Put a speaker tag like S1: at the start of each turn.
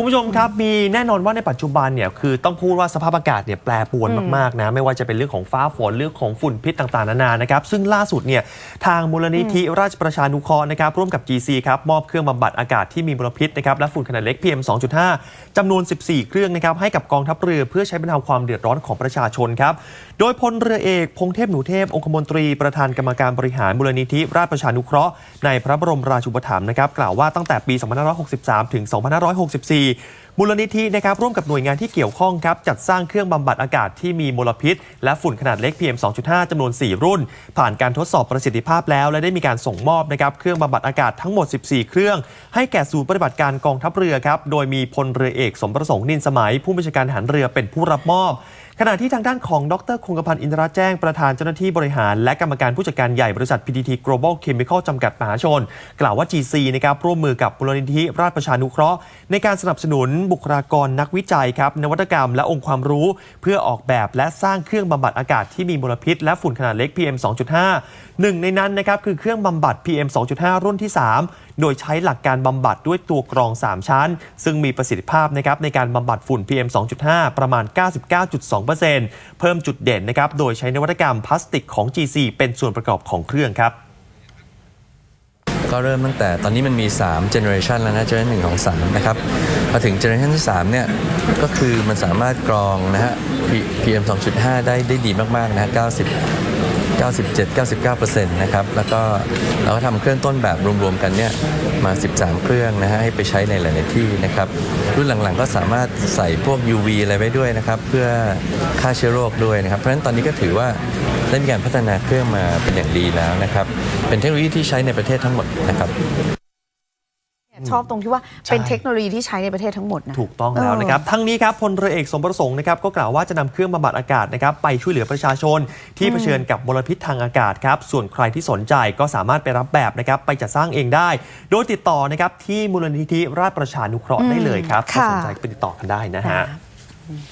S1: คุณผู้ชมครับมีแน่นอนว่าในปัจจุบันเนี่ยคือต้องพูดว่าสภาพอากาศเนี่ยแปรปรวนมากๆนะไม่ว่าจะเป็นเรื่องของฟ้าฝนเรื่องของฝุ่นพิษต่างๆนานานะครับซึ่งล่าสุดเนี่ยทางมูลนิธิราชประชานุเคราะห์นะครับร่วมกับ GC ครับมอบเครื่องบำบัดอากาศที่มีมลพิษนะครับและฝุ่นขนาดเล็ก PM 2.5จำนวน 14 เครื่องนะครับให้กับกองทัพเรือเพื่อใช้บรรเทาความเดือดร้อนของประชาชนครับโดยพลเรือเอกพงเทพหนูเทพองคมนตรีประธานกรรมการบริหารมูลนิธิราชประชานุเคราะห์ในพระบรมราชูปถัมภ์นะครับกล่าวว่าตั้งแต่ปี 2563 ถึง 2564มูลนิธินะครับร่วมกับหน่วยงานที่เกี่ยวข้องครับจัดสร้างเครื่องบำบัดอากาศที่มีมลพิษ และฝุ่นขนาดเล็ก PM 2.5จำนวน 4 รุ่น ผ่านการทดสอบประสิทธิภาพแล้ว และได้มีการส่งมอบนะครับเครื่องบำบัดอากาศทั้งหมด 14 เครื่อง ให้แก่ศูนย์ปฏิบัติการกองทัพเรือครับโดยมีพลเรือเอกสมประสงค์นินสมัย ผู้บัญชาการทหารเรือเป็นผู้รับมอบ ขณะที่ทางด้านของดรคงกพันธ์อินทราแจ้งประธานเจ้าหน้าที่บริหาร และกรรมการผู้จัดการใหญ่บริษัท PTT Global Chemical จำกัดมหาชน กล่าวว่า GC นะครับร่วมมือกับมูลนิธิราชประชานุเคราะห์ ในการสนับสนุนบุคลากรนักวิจัยครับนวัตกรรมและองค์ความรู้ เพื่อออกแบบและสร้างเครื่องบำบัดอากาศที่มีมลพิษ และฝุ่นขนาดเล็ก PM 2.5หนึ่งในนั้นนะครับคือเครื่องบำบัด PM 2.5 รุ่นที่ 3โดยใช้หลักการบำบัดด้วยตัวกรอง 3 ชั้น ซึ่งมีประสิทธิภาพนะครับในการบำบัดฝุ่น PM 2.5 ประมาณ 99.2%เพิ่มจุดเด่นนะครับโดยใช้นวัตกรรมพลาสติกของ GC เป็นส่วนประกอบของเครื่องครับ
S2: ก็เริ่มตั้งแต่ตอนนี้มันมี3 generation แล้วนะ generation 1 2 3นะครับมาถึง generation ที่3เนี่ยก็คือมันสามารถกรองนะฮะ PM 2.5 ได้ได้ดีมาก ๆ นะฮะ90 97 99%นะครับ แล้วก็เราก็ทำเครื่องต้นแบบรวมๆกันเนี่ยมา 13 เครื่องนะฮะให้ไปใช้ในหลายๆที่นะครับ รุ่นหลังๆก็สามารถใส่พวก UV อะไรไว้ด้วยนะครับ เพื่อฆ่าเชื้อโรคด้วยนะครับ เพราะฉะนั้นตอนนี้ก็ถือว่าได้มีการพัฒนาเครื่องมาเป็นอย่างดีแล้วนะครับ เป็นเทคโนโลยีที่ใช้ในประเทศทั้งหมดนะครับ
S3: ชอบตรงที่ว่าเป็น
S1: ใช่
S3: เทคโนโลยีที่ใช้ในประเทศทั้งหมดนะ
S1: ถูกต้องแล้วนะครับ ทั้งนี้ครับพลเรือเอกสมประสงค์นะครับก็กล่าวว่าจะนำเครื่องบำบัดอากาศนะครับไปช่วยเหลือประชาชน ที่เผชิญกับมลพิษทางอากาศครับส่วนใครที่สนใจก็สามารถไปรับแบบนะครับไปจัดสร้างเองได้ โดยติดต่อนะครับที่มูลนิธิราชประชานุเคราะห์ได้เลยครับถ้า
S3: ค่ะ
S1: สนใจก็ไปติดต่อกันได้นะฮะ